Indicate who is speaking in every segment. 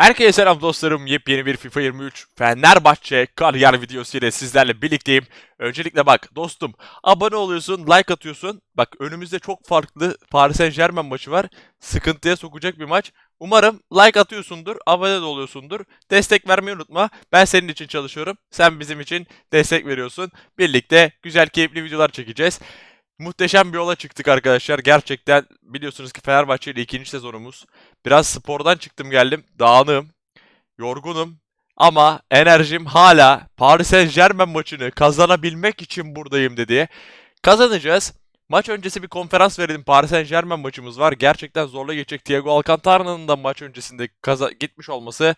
Speaker 1: Herkese selam dostlarım. Yepyeni bir FIFA 23 Fenerbahçe kariyer videosu ile sizlerle birlikteyim. Öncelikle bak dostum abone oluyorsun, like atıyorsun. Bak önümüzde çok farklı Paris Saint Germain maçı var. Sıkıntıya sokacak bir maç. Umarım like atıyorsundur, abone de oluyorsundur. Destek vermeyi unutma. Ben senin için çalışıyorum. Sen bizim için destek veriyorsun. Birlikte güzel keyifli videolar çekeceğiz. Muhteşem bir yola çıktık arkadaşlar. Gerçekten biliyorsunuz ki Fenerbahçe ile ikinci sezonumuz. Biraz spordan çıktım geldim. Dağınığım. Yorgunum. Ama enerjim hala Paris Saint Germain maçını kazanabilmek için buradayım dedi. Kazanacağız. Maç öncesi bir konferans verelim. Paris Saint Germain maçımız var. Gerçekten zorla geçecek. Thiago Alcantara'nın da maç öncesinde kaza gitmiş olması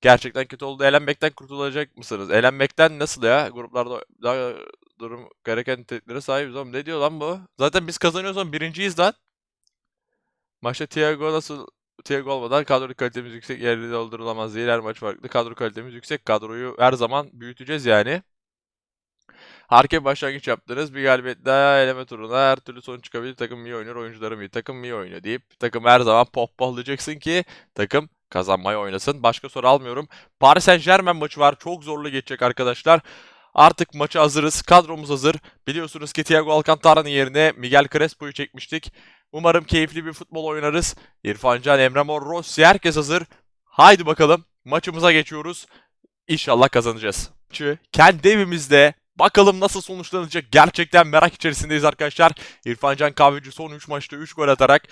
Speaker 1: gerçekten kötü oldu. Elenmekten kurtulacak mısınız? Elenmekten nasıl ya? Gruplarda daha durum gereken niteliklere sahibiz oğlum. Ne diyor lan bu? Zaten biz kazanıyoruz oğlum. Birinciyiz lan. Maçta Thiago nasıl Thiago olmadan kadro kalitemiz yüksek yerli doldurulamaz değil. Her maç farklı. Kadro kalitemiz yüksek. Kadroyu her zaman büyüteceğiz yani. Bir başlangıç yaptınız. Bir galibiyet daha eleme turuna her türlü sonuç çıkabilir. Takım iyi oynuyor, oyuncularım iyi. Takım iyi oynuyor deyip takım her zaman pohpohlayacaksın ki takım kazanmayı oynasın. Başka soru almıyorum. Paris Saint Germain maçı var. Çok zorlu geçecek arkadaşlar. Artık maçı hazırız. Kadromuz hazır. Biliyorsunuz ki Thiago Alcantara'nın yerine Miguel Crespo'yu çekmiştik. Umarım keyifli bir futbol oynarız. İrfan Can, Emre Mor, Rossi herkes hazır. Haydi bakalım maçımıza geçiyoruz. İnşallah kazanacağız. Kendi evimizde bakalım nasıl sonuçlanacak gerçekten merak içerisindeyiz arkadaşlar. İrfan Can Kahveci son 3 maçta 3 gol atarak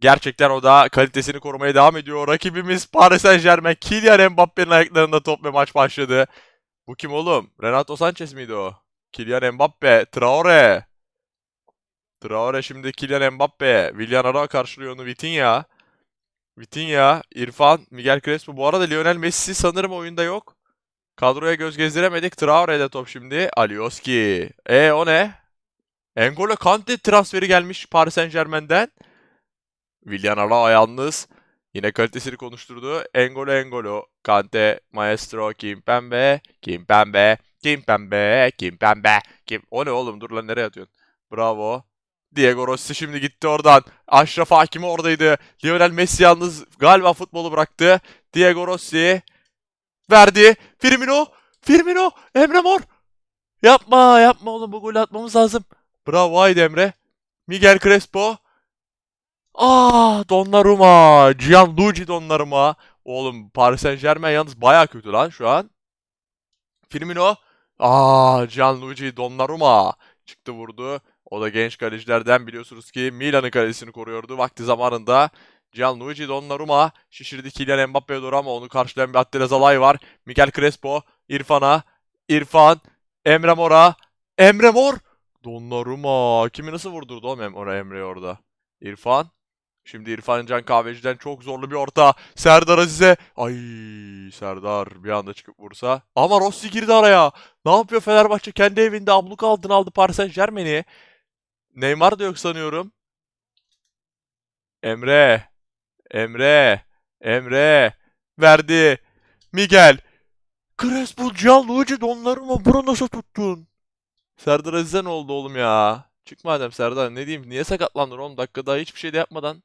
Speaker 1: gerçekten o da kalitesini korumaya devam ediyor. Rakibimiz Paris Saint Germain. Kylian Mbappe'nin ayaklarında top ve maç başladı. Bu kim oğlum? Renato Sanchez miydi o? Kylian Mbappe, Traore. Traore şimdi Kylian Mbappe. Willian Ara karşılıyor onu Vitinha. Vitinha, İrfan, Miguel Crespo. Bu arada Lionel Messi sanırım oyunda yok. Kadroya göz gezdiremedik. Traore'de top şimdi. Alioski. E o ne? N'Golo Kante transferi gelmiş Paris Saint Germain'den. Willian Ara yalnız. Yine kalitesini konuşturdu. Engolo Engolo. Kante, Maestro, Kimpembe, Kimpembe, Kimpembe, Kimpembe. Kim? O ne oğlum? Dur lan nereye atıyorsun? Bravo. Diego Rossi şimdi gitti oradan. Aşraf Hakimi oradaydı. Lionel Messi yalnız galiba futbolu bıraktı. Diego Rossi verdi. Firmino, Firmino, Emre Mor. Yapma, yapma oğlum bu golü atmamız lazım. Bravo haydi Emre. Miguel Crespo. Ah Donnarumma. Gianluigi Donnarumma. Oğlum Paris Saint Germain yalnız baya kötü lan şu an. Firmino. Aa Gianluigi Donnarumma. Çıktı vurdu. O da genç kalecilerden biliyorsunuz ki Milan'ın kalesini koruyordu. Vakti zamanında Gianluigi Donnarumma şişirdi Kylian Mbappe'ye doğru ama onu karşılayan bir Attila Zalay var. Miguel Crespo, İrfan'a, İrfan, Emre Mor'a, Emre Mor, Donnarumma. Kimi nasıl vurdurdu oğlum Emre Emre'yi orada? İrfan. Şimdi İrfan Can Kahveci'den çok zorlu bir orta. Serdar Aziz'e. Ay Serdar bir anda çıkıp vursa. Ama Rossi girdi araya. Ne yapıyor Fenerbahçe? Kendi evinde abluk aldın aldı Paris Saint Germain'i. Neymar da yok sanıyorum. Emre. Emre. Emre. Verdi. Miguel. Crespo, Gianluigi Donnarumma. Bura nasıl tuttun? Serdar Aziz'e ne oldu oğlum ya? Çık madem Serdar. Ne diyeyim? Niye sakatlandın 10 dakikada hiçbir şey de yapmadan?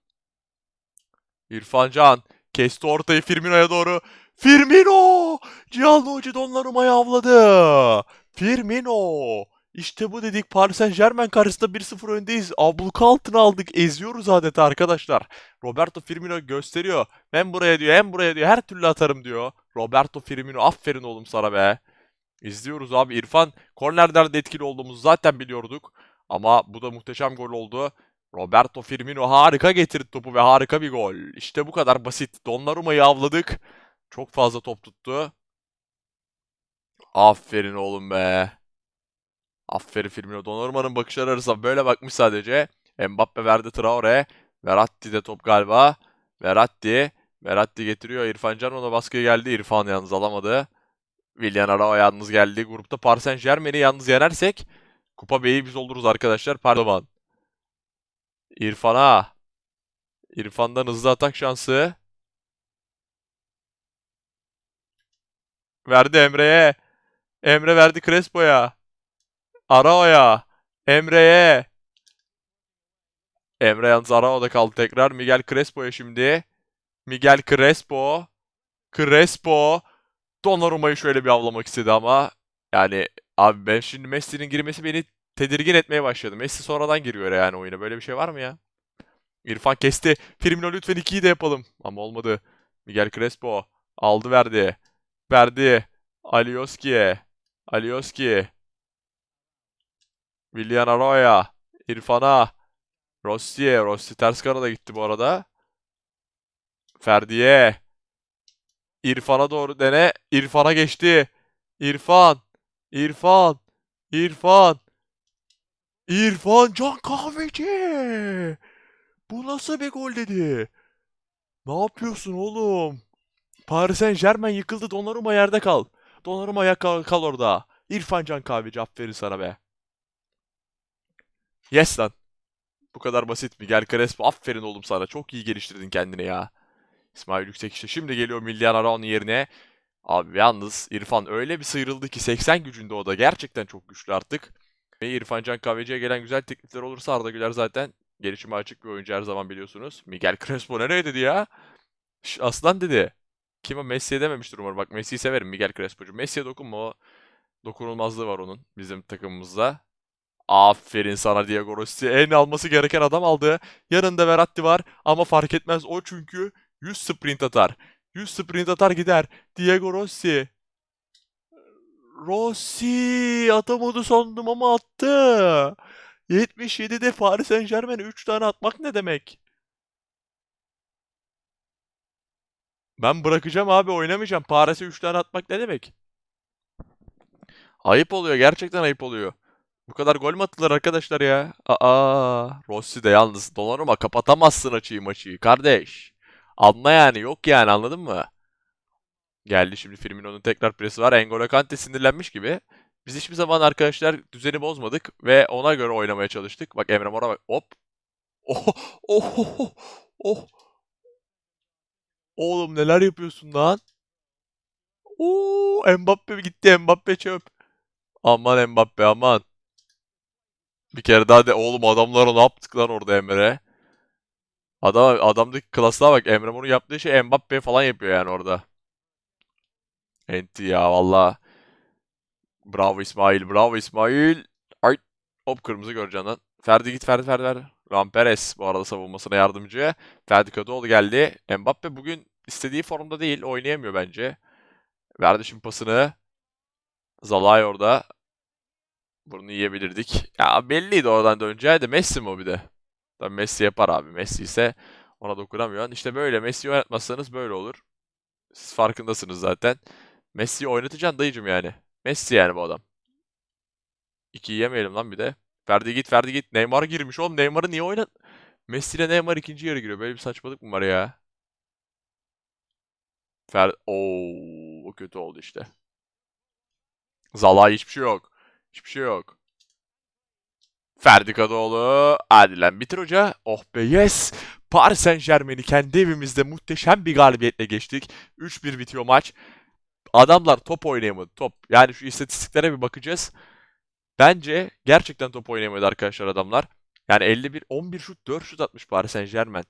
Speaker 1: İrfan Can. Kesti ortayı Firmino'ya doğru. Firmino! Gianluigi Donnarumma'yı avladı. Firmino! İşte bu dedik Paris Saint Germain karşısında 1-0 öndeyiz. Abluka altına aldık. Eziyoruz adeta arkadaşlar. Roberto Firmino gösteriyor. Hem buraya diyor hem buraya diyor. Her türlü atarım diyor. Roberto Firmino aferin oğlum sana be. İzliyoruz abi. İrfan kornerlerde etkili olduğumuzu zaten biliyorduk. Ama bu da muhteşem gol oldu. Roberto Firmino harika getirdi topu ve harika bir gol. İşte bu kadar basit. Donnarumma'yı avladık. Çok fazla top tuttu. Aferin oğlum be. Aferin Firmino. Donnarumma'nın bakışları arasında böyle bakmış sadece. Mbappe verdi Traore. Verratti de top galiba. Verratti. Verratti getiriyor. İrfan Can ona baskıya geldi. İrfan yalnız alamadı. Willian Arao yalnız geldi. Grupta Paris Saint Germain'i yalnız yenersek Kupa B'yi biz oluruz arkadaşlar. Pardon. İrfan'a. İrfan'dan hızlı atak şansı. Verdi Emre'ye. Emre verdi Crespo'ya. Arao'ya. Emre'ye. Emre yalnız Arao'da kaldı tekrar. Miguel Crespo'ya şimdi. Miguel Crespo. Crespo. Donnarumma'yı şöyle bir avlamak istedi ama yani abi ben şimdi Messi'nin girmesi beni tedirgin etmeye başladı. Messi sonradan giriyor yani oyuna. Böyle bir şey var mı ya? İrfan kesti. Firmino lütfen 2'yi de yapalım. Ama olmadı. Miguel Crespo aldı verdi. Verdi. Alioski'ye. Alioski. Willian Arroyo. İrfan'a. Rossi'ye. Rossi ters kanada gitti bu arada. Ferdi'ye. İrfan'a doğru dene. İrfan'a geçti. İrfan. İrfan. İrfan. İrfan Can Kahveci. Bu nasıl bir gol dedi? Ne yapıyorsun oğlum? Paris Saint-Germain yıkıldı. Donnarumma yerde kal. Donnarumma ayak kal, kal orada. İrfan Can Kahveci aferin sana be. Yes lan. Bu kadar basit mi? Gel Crespo aferin oğlum sana. Çok iyi geliştirdin kendini ya. İsmail Yüksek işte şimdi geliyor Milyan Araon yerine. Abi yalnız İrfan öyle bir sıyrıldı ki 80 gücünde o da. Gerçekten çok güçlü artık. Ve İrfan Can Kahveci'ye gelen güzel teklifler olursa Arda Güler zaten gelişime açık bir oyuncu her zaman biliyorsunuz. Miguel Crespo nereye dedi ya? Şş, aslan dedi. Kime Messi'ye dememiştir umarım. Bak Messi'yi severim Miguel Crespo'cu. Messi'ye dokunma o dokunulmazlığı var onun bizim takımımızda. Aferin sana Diego Rossi. En alması gereken adam aldı. Yanında Verratti var ama fark etmez o çünkü 100 sprint atar. 100 sprint atar gider. Diego Rossi. Rossi atamadı sandım ama attı. 77'de Paris Saint-Germain'e 3 tane atmak ne demek? Ben bırakacağım abi oynamayacağım. Paris'e 3 tane atmak ne demek? Ayıp oluyor. Gerçekten ayıp oluyor. Bu kadar gol mü attılar arkadaşlar ya? Aa, Rossi de yalnız. Donnarumma kapatamazsın açıyı maçıyı kardeş. Anla yani yok yani anladın mı? Geldi şimdi Firmino'nun tekrar presi var. N'Golo Kante sinirlenmiş gibi. Biz hiçbir zaman arkadaşlar düzeni bozmadık ve ona göre oynamaya çalıştık. Bak Emre Mor'a bak. Hop. Oh, oh, oh, oh. Oğlum neler yapıyorsun lan? Oo, Mbappe gitti. Mbappe çöp. Aman Mbappe aman. Bir kere daha de oğlum adamlara ne yaptık lan orada Emre? Adam adamdaki klasına bak. Emre Mor'un yaptığı şey Mbappe falan yapıyor yani orada. Enti ya valla. Bravo İsmail. Bravo İsmail. Ay. Hop kırmızı göreceksin lan. Ferdi git Ferdi Ferdi Ferdi. Ramperes bu arada savunmasına yardımcı. Ferdi Kadıoğlu geldi. Mbappe bugün istediği formda değil. Oynayamıyor bence. Verdi şimdi pasını. Zalay orada. Bunu yiyebilirdik. Ya belliydi oradan döneceği de Messi mi o bir de? Tabii Messi yapar abi. Messi ise ona dokunamıyor. İşte böyle Messi'yi oynatmazsanız böyle olur. Siz farkındasınız zaten. Messi'yi oynatacaksın dayıcım yani. Messi yani bu adam. İki yemeyelim lan bir de. Ferdi git Ferdi git. Neymar girmiş oğlum. Neymar'ı niye oynat? Messi ile Neymar ikinci yarı giriyor. Böyle bir saçmalık mı var ya? Fer o kötü oldu işte. Zala hiçbir şey yok. Hiçbir şey yok. Ferdi Kadıoğlu. Hadi lan bitir hoca. Oh be yes. Paris Saint Germain'i kendi evimizde muhteşem bir galibiyetle geçtik. 3-1 bitiyor maç. Adamlar top oynayamadı. Top. Yani şu istatistiklere bir bakacağız. Bence gerçekten top oynayamadı arkadaşlar adamlar. Yani 51 11 şut 4 şut atmış Paris Saint Germain.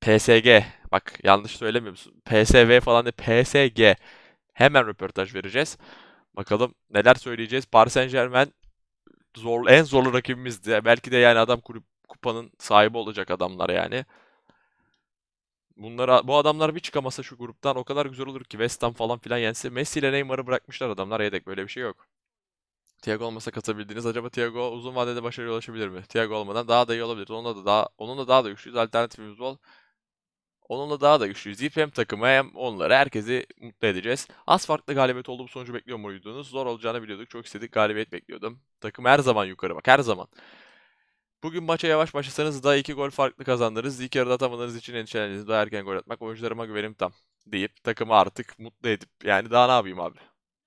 Speaker 1: PSG. Bak yanlış söylemiyor musun? PSV falan değil. PSG. Hemen röportaj vereceğiz. Bakalım neler söyleyeceğiz. Paris Saint Germain zor, en zorlu rakibimizdi. Belki de yani adam kulüp kupanın sahibi olacak adamlar yani. Bunlara, bu adamlar bir çıkamasa şu gruptan o kadar güzel olur ki West Ham falan filan yense. Messi ile Neymar'ı bırakmışlar adamlar yedek böyle bir şey yok. Thiago olmasa katabildiğiniz acaba Thiago uzun vadede başarıya ulaşabilir mi? Thiago olmadan daha da iyi olabilir. Onunla da daha onunla daha da güçlüyüz. Alternatifimiz bol. Onunla daha da güçlüyüz. Deyip hem takımı hem onları herkesi mutlu edeceğiz. Az farklı galibiyet olduğu bu sonucu bekliyor muydunuz? Zor olacağını biliyorduk. Çok istedik. Galibiyet bekliyordum. Takım her zaman yukarı bak. Her zaman. Bugün maça yavaş başlasanız daha iki gol farklı kazandınız. İlk yarıda atamadığınız için endişelendiğiniz daha erken gol atmak. Oyuncularıma güvenim tam. Deyip takımı artık mutlu edip yani daha ne yapayım abi.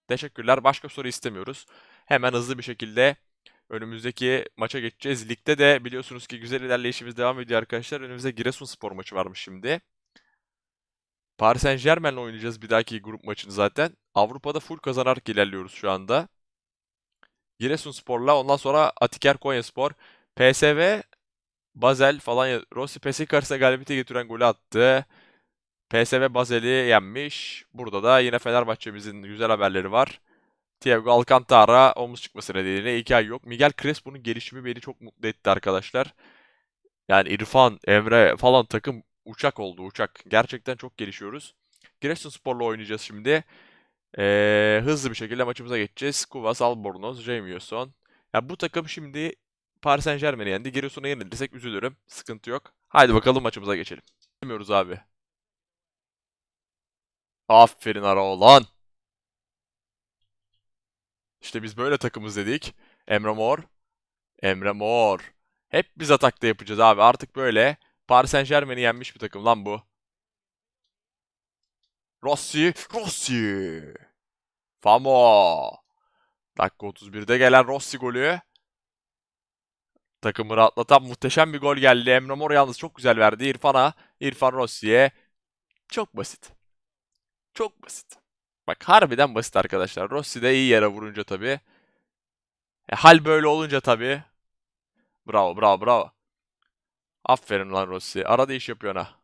Speaker 1: Teşekkürler. Başka soru istemiyoruz. Hemen hızlı bir şekilde önümüzdeki maça geçeceğiz. Ligde de biliyorsunuz ki güzel ilerleyişimiz devam ediyor arkadaşlar. Önümüzde Giresunspor maçı varmış şimdi. Paris Saint Germain'le oynayacağız bir dahaki grup maçını zaten. Avrupa'da full kazanarak ilerliyoruz şu anda. Giresunspor'la ondan sonra Atiker Konyaspor. PSV, Basel falan Rossi PSV karşısında galibiyete getiren golü attı. PSV Basel'i yenmiş. Burada da yine Fenerbahçe'mizin güzel haberleri var. Thiago Alcantara omuz çıkması nedeniyle 2 ay yok. Miguel Crespo'nun gelişimi beni çok mutlu etti arkadaşlar. Yani İrfan, Emre falan takım uçak oldu uçak. Gerçekten çok gelişiyoruz. Giresunspor'la oynayacağız şimdi. Ee, hızlı bir şekilde maçımıza geçeceğiz. Kuvas, Albornoz, Jamieson. Ya bu takım şimdi Paris Saint-Germain'i yendi. Giresun'a yenilirsek üzülürüm. Sıkıntı yok. Haydi bakalım maçımıza geçelim. Bilmiyoruz abi. Aferin Araoğlan. İşte biz böyle takımız dedik. Emre Mor. Emre Mor. Hep biz atakta yapacağız abi. Artık böyle Paris Saint-Germain'i yenmiş bir takım lan bu. Rossi. Rossi. Famo. Dakika 31'de gelen Rossi golü. Takımı rahatlatan muhteşem bir gol geldi. Emre Mor yalnız çok güzel verdi İrfan'a. İrfan Rossi'ye. Çok basit. Çok basit. Bak harbiden basit arkadaşlar. Rossi de iyi yere vurunca tabii. E, hal böyle olunca tabii. Bravo bravo bravo. Aferin lan Rossi. Arada iş yapıyor ha.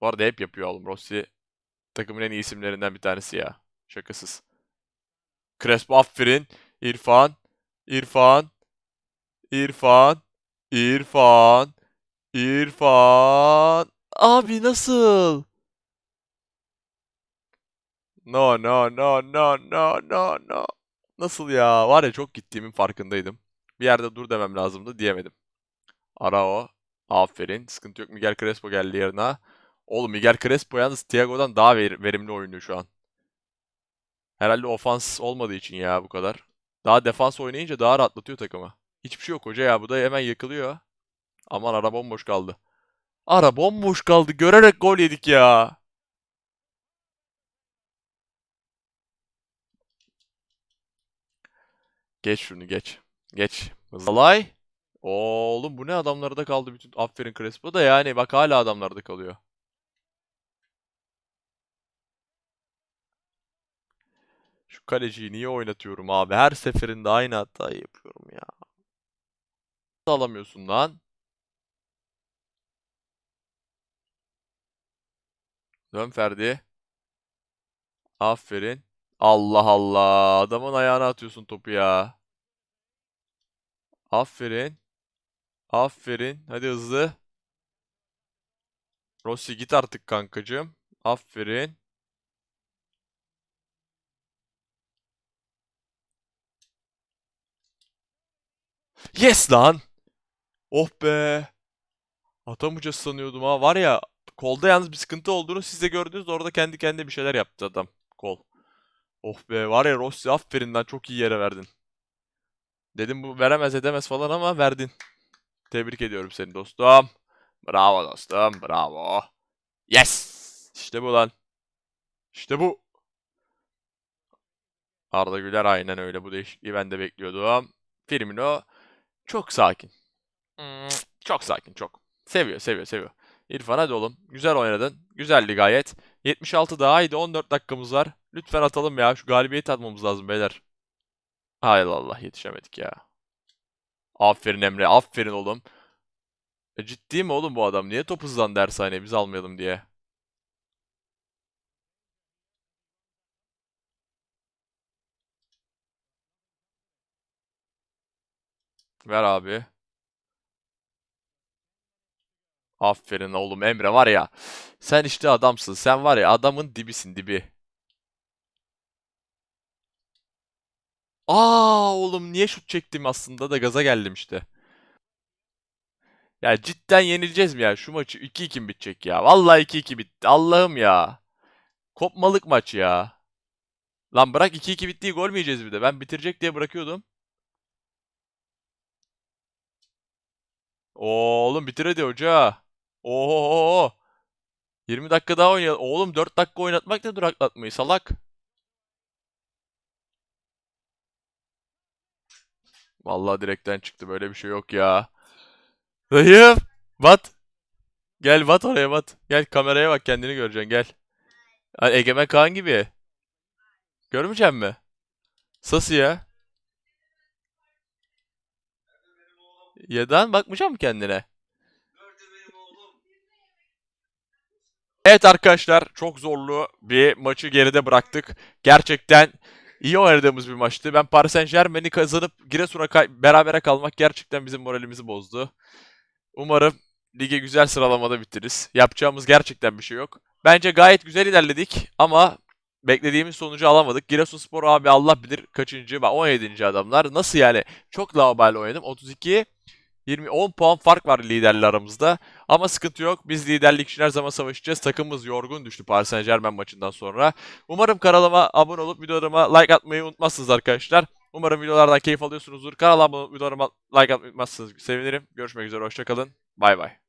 Speaker 1: Bu arada hep yapıyor oğlum. Rossi takımın en iyi isimlerinden bir tanesi ya. Şakasız. Crespo aferin. İrfan. İrfan. İrfan. İrfan. İrfan. Abi nasıl? No no no no no no no. Nasıl ya? Var ya çok gittiğimin farkındaydım. Bir yerde dur demem lazımdı diyemedim. Arao. Aferin. Sıkıntı yok. Miguel Crespo geldi yerine. Oğlum Miguel Crespo yalnız Thiago'dan daha ver- verimli oynuyor şu an. Herhalde ofans olmadığı için ya bu kadar. Daha defans oynayınca daha rahatlatıyor takımı. Hiçbir şey yok hoca ya. Bu da hemen yakılıyor. Aman ara bomboş kaldı. Ara bomboş kaldı. Görerek gol yedik ya. Geç şunu geç. Geç. Zalay. Oğlum bu ne adamlarda kaldı bütün. Aferin Crespo da yani bak hala adamlarda kalıyor. Şu kaleciyi niye oynatıyorum abi? Her seferinde aynı hatayı yapıyorum ya. Nasıl alamıyorsun lan? Dön Ferdi. Aferin. Allah Allah. Adamın ayağına atıyorsun topu ya. Aferin. Aferin. Hadi hızlı. Rossi git artık kankacığım. Aferin. Yes lan. Oh be. Atamayacağız sanıyordum ha. Var ya kolda yalnız bir sıkıntı olduğunu siz de gördünüz. Orada kendi kendine bir şeyler yaptı adam. Kol. Oh be var ya Rossi aferin lan çok iyi yere verdin. Dedim bu veremez edemez falan ama verdin. Tebrik ediyorum seni dostum. Bravo dostum bravo. Yes. İşte bu lan. İşte bu. Arda Güler aynen öyle. Bu değişikliği ben de bekliyordum. Firmino çok sakin. Hmm, Çok sakin çok. Seviyor seviyor seviyor. İrfan hadi oğlum. Güzel oynadın. Güzeldi gayet. 76 daha haydi 14 dakikamız var. Lütfen atalım ya. Şu galibiyeti atmamız lazım beyler. Hay Allah yetişemedik ya. Aferin Emre. Aferin oğlum. E, ciddi mi oğlum bu adam? Niye top hızlan dershaneye biz almayalım diye. Ver abi. Aferin oğlum Emre var ya. Sen işte adamsın. Sen var ya adamın dibisin dibi. Aa oğlum niye şut çektim aslında da gaza geldim işte. Ya cidden yenileceğiz mi ya? Şu maçı 2-2 mi bitecek ya? Vallahi 2-2 bitti. Allah'ım ya. Kopmalık maç ya. Lan bırak 2-2 bittiği gol mü yiyeceğiz bir de? Ben bitirecek diye bırakıyordum. Oğlum bitir hadi hoca. Oho. 20 dakika daha oynayalım. Oğlum 4 dakika oynatmak ne duraklatmayı salak. Vallahi direkten çıktı. Böyle bir şey yok ya. Dayım. Bat. Gel bat oraya bat. Gel kameraya bak kendini göreceksin gel. Ha, Egemen Kaan gibi. Görmeyecek mi? Sası ya. Yadan bakmayacak mı kendine? Evet arkadaşlar çok zorlu bir maçı geride bıraktık. Gerçekten iyi oynadığımız bir maçtı. Ben Paris Saint Germain'i kazanıp Giresun'a kay- berabere kalmak gerçekten bizim moralimizi bozdu. Umarım ligi güzel sıralamada bitiririz. Yapacağımız gerçekten bir şey yok. Bence gayet güzel ilerledik ama beklediğimiz sonucu alamadık. Giresunspor abi Allah bilir kaçıncı, bak 17. adamlar. Nasıl yani? Çok laubali oynadım. 32 20 10 puan fark var liderle aramızda. Ama sıkıntı yok. Biz liderlik için her zaman savaşacağız. Takımımız yorgun düştü Paris Saint Germain maçından sonra. Umarım kanalıma abone olup videolarıma like atmayı unutmazsınız arkadaşlar. Umarım videolardan keyif alıyorsunuzdur. Kanala abone olup videolarıma like atmayı unutmazsınız. Sevinirim. Görüşmek üzere. Hoşçakalın. Bay bay.